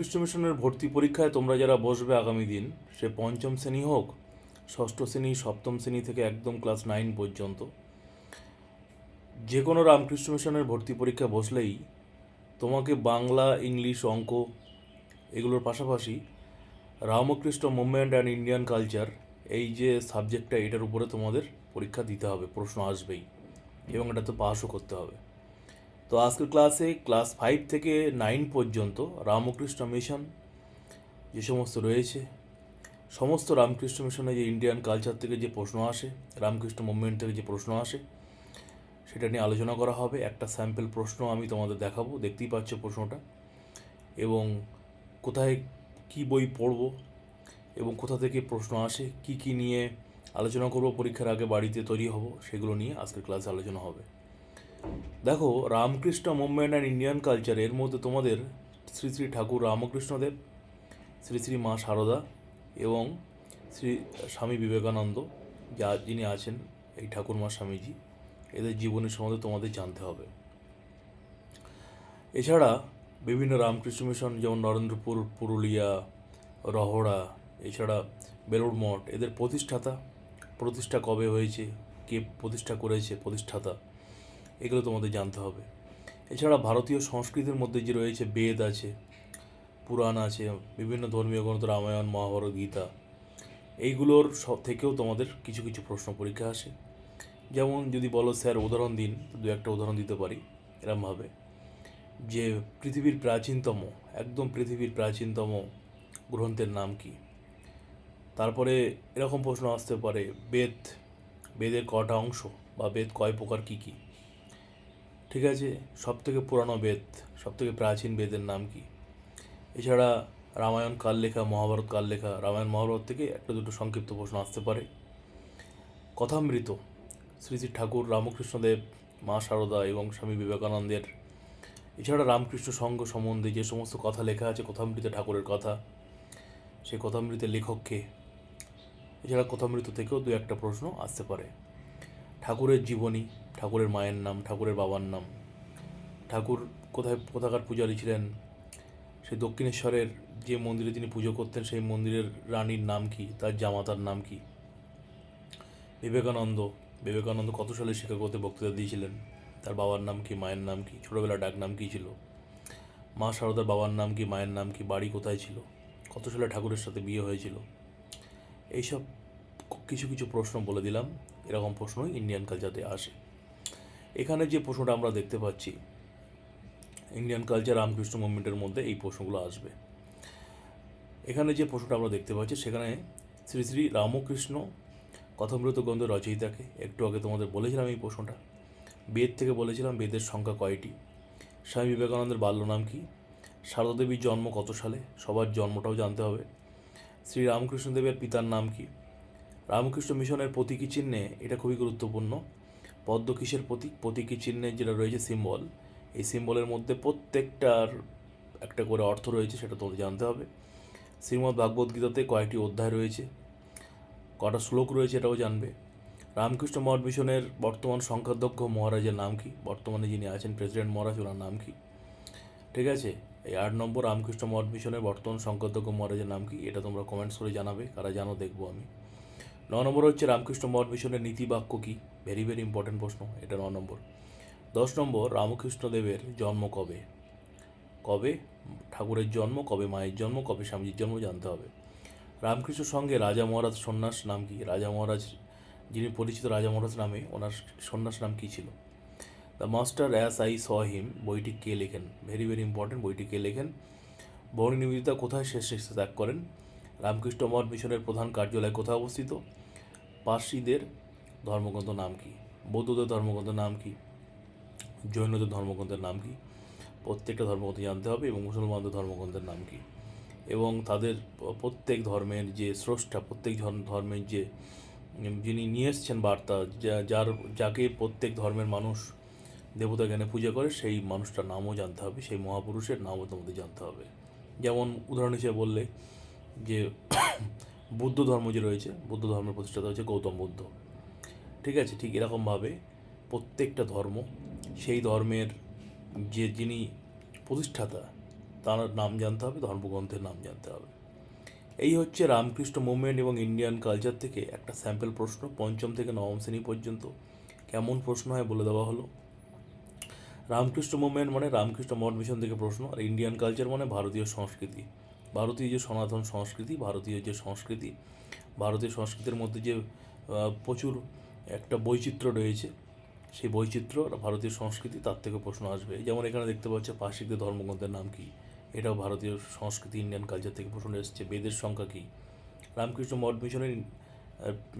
রামকৃষ্ণ মিশনের ভর্তি পরীক্ষায় তোমরা যারা বসবে আগামী দিন, সে পঞ্চম শ্রেণি হোক, ষষ্ঠ শ্রেণি, সপ্তম শ্রেণি থেকে একদম ক্লাস নাইন পর্যন্ত যে কোনো রামকৃষ্ণ মিশনের ভর্তি পরীক্ষা বসলেই তোমাকে বাংলা, ইংলিশ, অঙ্ক এগুলোর পাশাপাশি Ramakrishna movement and Indian culture, এই যে সাবজেক্টটা এটার উপরে তোমাদের পরীক্ষা দিতে হবে, প্রশ্ন আসবেই এবং এটাতে পাসও করতে হবে। তো আজকের ক্লাসে ক্লাস ফাইভ থেকে নাইন পর্যন্ত রামকৃষ্ণ মিশন যে সমস্ত রয়েছে, সমস্ত রামকৃষ্ণ মিশনে যে ইন্ডিয়ান কালচার থেকে যে প্রশ্ন আসে, রামকৃষ্ণ মুভমেন্ট থেকে যে প্রশ্ন আসে, সেটা নিয়ে আলোচনা করা হবে। একটা স্যাম্পল প্রশ্ন আমি তোমাদের দেখাবো, দেখতেই পাচ্ছ প্রশ্নটা। এবং কোথায় কি বই পড়ব এবং কোথা থেকে প্রশ্ন আসে, কি কি নিয়ে আলোচনা করব, পরীক্ষার আগে বাড়িতে তৈরি হব, সেগুলো নিয়ে আজকের ক্লাসে আলোচনা হবে। দেখো, Ramakrishna movement and Indian culture এর মধ্যে তোমাদের শ্রী শ্রী ঠাকুর রামকৃষ্ণদেব, শ্রী শ্রী মা সারদা এবং শ্রী স্বামী বিবেকানন্দ, যা যিনি আছেন এই ঠাকুরমা স্বামীজি, এদের জীবনের সম্বন্ধে তোমাদের জানতে হবে। এছাড়া বিভিন্ন রামকৃষ্ণ মিশন, যেমন নরেন্দ্রপুর, পুরুলিয়া, রহড়া, এছাড়া বেলুড় মঠ, এদের প্রতিষ্ঠাতা, প্রতিষ্ঠা কবে হয়েছে, কে প্রতিষ্ঠা করেছে, প্রতিষ্ঠাতা? এগুলো তোমাদের জানতে হবে। এছাড়া ভারতীয় সংস্কৃতির মধ্যে যে রয়েছে বেদ আছে, পুরাণ আছে, বিভিন্ন ধর্মীয় গ্রন্থ, রামায়ণ, মহাভারত, গীতা, এইগুলোর সব থেকেও তোমাদের কিছু কিছু প্রশ্ন পরীক্ষা আসে। যেমন যদি বলো, স্যার, উদাহরণ দিন, দু একটা উদাহরণ দিতে পারি এরমভাবে। যে পৃথিবীর প্রাচীনতম, একদম পৃথিবীর প্রাচীনতম গ্রন্থের নাম কি? তারপরে এরকম প্রশ্ন আসতে পারে, বেদ, বেদের কটা অংশ বা বেদ কয় প্রকার কী কী? ঠিক আছে? সব থেকে পুরানো বেদ সব থেকে প্রাচীন বেদের নাম কি? এছাড়া রামায়ণ কাল লেখা, মহাভারত কাল লেখা? রামায়ণ, মহাভারত থেকে একটা দুটো সংক্ষিপ্ত প্রশ্ন আসতে পারে। কথামৃত শ্রী শ্রী ঠাকুর, রামকৃষ্ণদেব, মা সারদা এবং স্বামী বিবেকানন্দের। এছাড়া রামকৃষ্ণ সংঘ সম্বন্ধে যে সমস্ত কথা লেখা আছে, কথামৃত ঠাকুরের কথা সেই কথামৃতের লেখককে এছাড়া কথামৃত থেকেও দু একটা প্রশ্ন আসতে পারে। ঠাকুরের জীবনী ঠাকুরের মায়ের নাম, ঠাকুরের বাবার নাম। ঠাকুর কোথায়, কোথাকার পূজারী ছিলেন? সেই দক্ষিণেশ্বরের যে মন্দিরে তিনি পুজো করতেন, সেই মন্দিরের রানীর নাম কি? তার জামাতার নাম কি? বিবেকানন্দ। বিবেকানন্দ কত সালে শিকাগোতে বক্তৃতা দিয়েছিলেন? তার বাবার নাম কি, মায়ের নাম কি? ছোটোবেলা ডাক নাম কী ছিল? মা সারদার বাবার নাম কি, মায়ের নাম কি, বাড়ি কোথায় ছিল? কত সালে ঠাকুরের সাথে বিয়ে হয়েছিল? এইসব কিছু কিছু প্রশ্ন বলে দিলাম। এরকম প্রশ্নই ইন্ডিয়ান কালচারে আসে। এখানে যে প্রশ্নটা আমরা দেখতে পাচ্ছি ইন্ডিয়ান কালচার রামকৃষ্ণ মুভমেন্টের মধ্যে এই প্রশ্নগুলো আসবে। এখানে যে প্রশ্নটা আমরা দেখতে পাচ্ছি, সেখানে শ্রী শ্রী রামকৃষ্ণ কথামৃত গ্রন্থ রচয়িতাকে, একটু আগে তোমাদের বলেছিলাম এই প্রশ্নটা, বেদ থেকে বলেছিলাম বেদের সংখ্যা কয়টি? স্বামী বিবেকানন্দের বাল্য নাম কি? দেবীর জন্ম কত সালে? সবার জন্মটাও জানতে হবে। শ্রী রামকৃষ্ণদেবের পিতার নাম কি? রামকৃষ্ণ মিশনের প্রতীকী চিহ্নে এটা খুবই গুরুত্বপূর্ণ। পদ্ম কিসের প্রতীক, প্রতীকী চিহ্নে যেটা রয়েছে সিম্বল এই সিম্বলের মধ্যে প্রত্যেকটার একটা করে অর্থ রয়েছে, সেটা তোমাদের জানতে হবে। শ্রীমদ্ ভাগবত গীতাতে কয়েকটি অধ্যায় রয়েছে, কটা শ্লোক রয়েছে এটাও জানবে। রামকৃষ্ণ মঠ মিশনের বর্তমান সংখ্যাধ্যক্ষ মহারাজের নাম কি? বর্তমানে যিনি আছেন প্রেসিডেন্ট মহারাজ, ওনার নাম কি? ঠিক আছে? এই আট নম্বর রামকৃষ্ণ মঠ মিশনের বর্তমান সংখ্যাধ্যক্ষ মহারাজের নাম কি? এটা তোমরা কমেন্টস করে জানাবে, কারা জানো দেখব আমি। ন নম্বর হচ্ছে রামকৃষ্ণ মঠ মিশনের নীতি বাক্য কী? ভেরি ভেরি ইম্পর্টেন্ট প্রশ্ন, এটা ন নম্বর। দশ নম্বর রামকৃষ্ণদেবের জন্ম কবে? কবে? ঠাকুরের জন্ম, কবে মায়ের জন্ম, কবে স্বামীজির জন্ম, জানতে হবে। রামকৃষ্ণ সঙ্গে রাজা মহারাজ সন্ন্যাস নাম কি? রাজা মহারাজ, যিনি পরিচিত রাজা মহারাজ নামে, ওনার সন্ন্যাস নাম কী ছিল? The master as I saw him বইটি কে লেখেন? ভেরি ভেরি ইম্পর্টেন্ট বইটি কে লেখেন? বৌনি নিবেদিতা কোথায় শেষ শেষ ত্যাগ করেন? রামকৃষ্ণ মঠ মিশনের প্রধান কার্যালয় কোথায় অবস্থিত? পার্সিদের ধর্মগ্রন্থ নাম কি? বৌদ্ধদের ধর্মগ্রন্থের নাম কি? জৈনদের ধর্মগ্রন্থের নাম কি? প্রত্যেকটা ধর্মগ্রন্থ জানতে হবে এবং মুসলমানদের ধর্মগ্রন্থের নাম কি? এবং তাদের প্রত্যেক ধর্মের যে স্রষ্টা, প্রত্যেক ধর্ম- ধর্মের যে যিনি নিয়ে এসছেন বার্তা যার, যাকে প্রত্যেক ধর্মের মানুষ দেবতা জ্ঞানে পূজা করে, সেই মানুষটার নামও জানতে হবে, সেই মহাপুরুষের নামও তোমাদের জানতে হবে। যেমন উদাহরণ হিসেবে বললে যে বুদ্ধ ধর্ম যে রয়েছে, বুদ্ধ ধর্মের প্রতিষ্ঠাতা হচ্ছে গৌতম বুদ্ধ। ঠিক আছে? ঠিক এরকমভাবে প্রত্যেকটা ধর্ম, সেই ধর্মের যে যিনি প্রতিষ্ঠাতা, তার নাম জানতে হবে, ধর্মগ্রন্থের নাম জানতে হবে। এই হচ্ছে রামকৃষ্ণ মুভমেন্ট এবং ইন্ডিয়ান কালচার থেকে একটা স্যাম্পল প্রশ্ন, পঞ্চম থেকে নবম শ্রেণি পর্যন্ত। কেমন প্রশ্ন হয় বলে দেওয়া হলো। রামকৃষ্ণ মুভমেন্ট মানে রামকৃষ্ণ মঠ মিশন থেকে প্রশ্ন, আর ইন্ডিয়ান কালচার মানে ভারতীয় সংস্কৃতি। ভারতীয় যে সনাতন সংস্কৃতি, ভারতীয় যে সংস্কৃতি, ভারতীয় সংস্কৃতির মধ্যে যে প্রচুর একটা বৈচিত্র্য রয়েছে, সেই বৈচিত্র্য ভারতীয় সংস্কৃতি তার থেকে প্রশ্ন আসবে। যেমন এখানে দেখতে পাচ্ছে পার্শ্বিকদের ধর্মগ্রন্থের নাম কী? এটাও ভারতীয় সংস্কৃতি ইন্ডিয়ান কালচার থেকে প্রশ্ন এসেছে। বেদের সংখ্যা কী? রামকৃষ্ণ মঠ মিশনের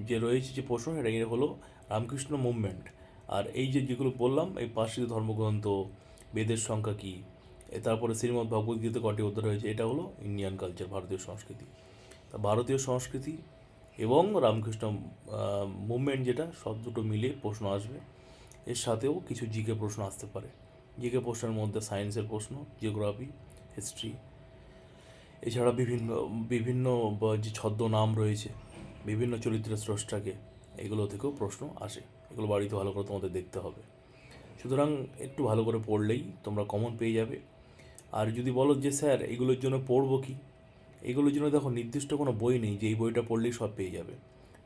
যে রয়েছে যে প্রশ্ন এটা হলো রামকৃষ্ণ মুভমেন্ট আর এই যে যেগুলো বললাম, এই পার্শ্বিক ধর্মগ্রন্থ, বেদের সংখ্যা কী? তারপরে শ্রীমদ্ ভগবদ্গীতা কটি উত্তর হয়েছে এটা হলো ইন্ডিয়ান কালচার ভারতীয় সংস্কৃতি। তা ভারতীয় সংস্কৃতি এবং রামকৃষ্ণ মুভমেন্ট যেটা, সব দুটো মিলিয়ে প্রশ্ন আসবে। এর সাথেও কিছু জিকে প্রশ্ন আসতে পারে। জিকে প্রশ্নের মধ্যে সায়েন্সের প্রশ্ন জিওগ্রাফি হিস্ট্রি এছাড়া বিভিন্ন বিভিন্ন যে ছদ্ম নাম রয়েছে, বিভিন্ন চরিত্রের স্রষ্টাকে, এগুলো থেকেও প্রশ্ন আসে। এগুলো বাড়িতে ভালো করে তোমাদের দেখতে হবে। সুতরাং একটু ভালো করে পড়লেই তোমরা কমন পেয়ে যাবে। আর যদি বলো যে, স্যার, এগুলোর জন্য পড়ব কি? এগুলোর জন্য দেখো, নির্দিষ্ট কোনো বই নেই যে এই বইটা পড়লেই সব পেয়ে যাবে।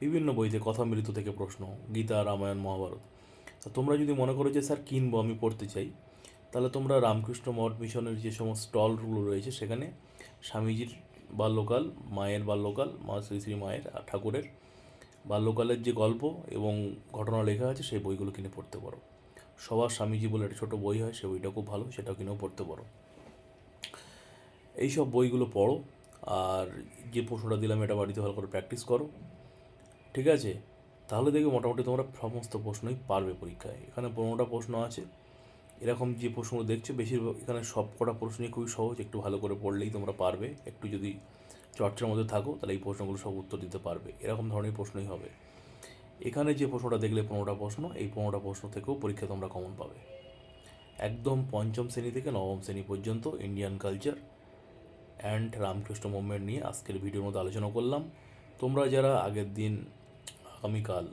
বিভিন্ন বইতে কথামৃত থেকে প্রশ্ন, গীতা রামায়ণ মহাভারত তা তোমরা যদি মনে করো যে, স্যার, কিনবো, আমি পড়তে চাই তাহলে তোমরা রামকৃষ্ণ মঠ মিশনের যে সমস্ত স্টলগুলো রয়েছে, সেখানে স্বামীজির বাল্যকাল, মায়ের বাল্যকাল, মা শ্রী শ্রী মায়ের ঠাকুরের বাল্যকালের যে গল্প এবং ঘটনা লেখা আছে, সেই বইগুলো কিনে পড়তে পারো। সবার স্বামীজি বলে একটা ছোটো বই হয়, সে বইটা খুব ভালো, সেটাও কিনেও পড়তে পারো। এইসব বইগুলো পড়ো আর যে প্রশ্নটা দিলাম, এটা বাড়িতে ভালো করে প্র্যাকটিস করো। ঠিক আছে? তাহলে দেখবে মোটামুটি তোমরা সমস্ত প্রশ্নই পারবে পরীক্ষায়। এখানে পনেরোটা প্রশ্ন আছে। এরকম যে প্রশ্নগুলো দেখছ, বেশিরভাগ এখানে সব কটা প্রশ্নই খুবই সহজ। একটু ভালো করে পড়লেই তোমরা পারবে। একটু যদি চর্চার মধ্যে থাকো, তাহলে এই প্রশ্নগুলো সব উত্তর দিতে পারবে। এরকম ধরনের প্রশ্নই হবে। এখানে যে প্রশ্নটা দেখলে পনেরোটা প্রশ্ন, এই পনেরোটা প্রশ্ন থেকেও পরীক্ষা তোমরা কমন পাবে। একদম পঞ্চম শ্রেণি থেকে নবম শ্রেণি পর্যন্ত Indian culture and Ramakrishna movement নিয়ে আজকের ভিডিওর মধ্যে আলোচনা করলাম। তোমরা যারা আগের দিন আগামীকাল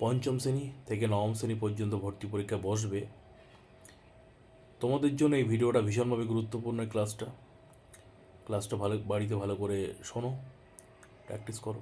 পঞ্চম শ্রেণি থেকে নবম শ্রেণি পর্যন্ত ভর্তি পরীক্ষা বসবে, তোমাদের জন্য এই ভিডিওটা ভীষণভাবে গুরুত্বপূর্ণ ক্লাসটা ক্লাসটা ভালো, বাড়িতে ভালো করে শোনো প্র্যাকটিস করো।